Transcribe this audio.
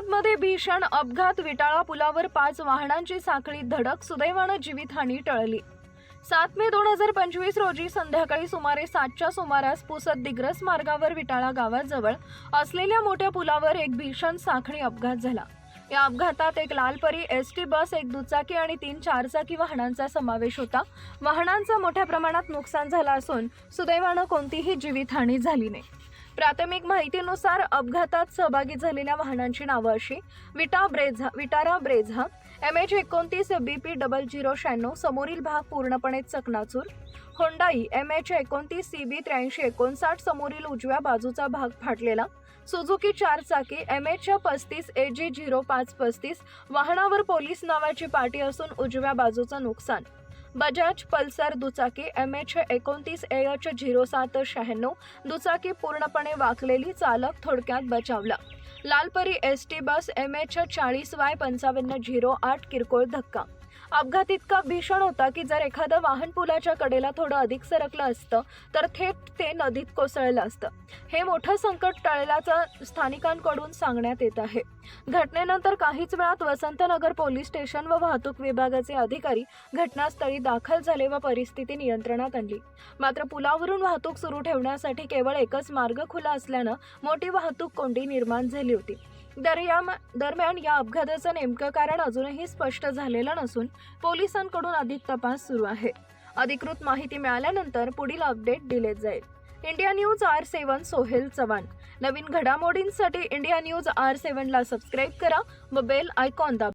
गुजरातमध्ये भीषण अपघात विटाळा पुलावर पाच वाहनांची साखळी धडक सुदैवानं जीवितहानी टळली. सात मे दोन हजार पंचवीस रोजी संध्याकाळी सुमारे सातच्या सुमारास पुसद दिग्रस मार्गावर विटाळा गावाजवळ असलेल्या मोठ्या पुलावर एक भीषण साखळी अपघात झाला. या अपघातात एक लालपरी एस टी बस एक दुचाकी आणि तीन चारचाकी वाहनांचा समावेश होता. वाहनांचं मोठ्या प्रमाणात नुकसान झालं असून सुदैवानं कोणतीही जीवितहानी झाली नाही. प्राथमिक माहितीनुसार अपघातात सहभागी झालेल्या वाहनांची नावं अशी Vita Brezza Vitara Brezza M H एकोणतीस बी पी डबल झिरो शहाण्णव समोरील भाग पूर्णपणे चकनाचूर होंडाई एम एच एकोणतीस सी बी त्र्याऐंशी एकोणसाठ समोरील उजव्या बाजूचा भाग फाटलेला सुझुकी चार चाकी एम एच पस्तीस ए जी झिरो पाच पस्तीस वाहनावर पोलीस नावाची पाटी असून उजव्या बाजूचं नुकसान. बजाज पल्सर दुचाकी एम एच एकोणतीस एच झिरो सात शहाण्णव दुचाकी पूर्णपणे वाकलेली चालक थोडक्यात बचावला. Lalpari S T bus M H चाळीस वाय पंचावन्न झिरो आठ किरकोळ धक्का. अपघात इतका भीषण होता की जर एखादं वाहन पुलाच्या कडेला थोडं अधिक सरकलं असतं तर थेट ते नदीत कोसळलं असतं. हे मोठं संकट टळल्याचं स्थानिकांकडून सांगण्यात येत आहे. घटनेनंतर काहीच वेळात वसंतनगर पोलीस स्टेशन व वाहतूक विभागाचे अधिकारी घटनास्थळी दाखल झाले व परिस्थिती नियंत्रणात आणली. मात्र पुलावरून वाहतूक सुरू ठेवण्यासाठी केवळ एकच मार्ग खुला असल्यानं मोठी वाहतूक कोंडी निर्माण झाली होती. दरम्यान दरम्यान या अपघाताचं नेमकं कारण अजूनही स्पष्ट झालेलं नसून पोलिसांकडून अधिक तपास सुरू आहे. अधिकृत माहिती मिळाल्यानंतर पुढील अपडेट दिले जाईल. India news R seven Sohel Chavan. नवीन घडामोडींसाठी इंडिया न्यूज आर सेव्हनला सबस्क्राईब करा व बेल आयकॉन दाबा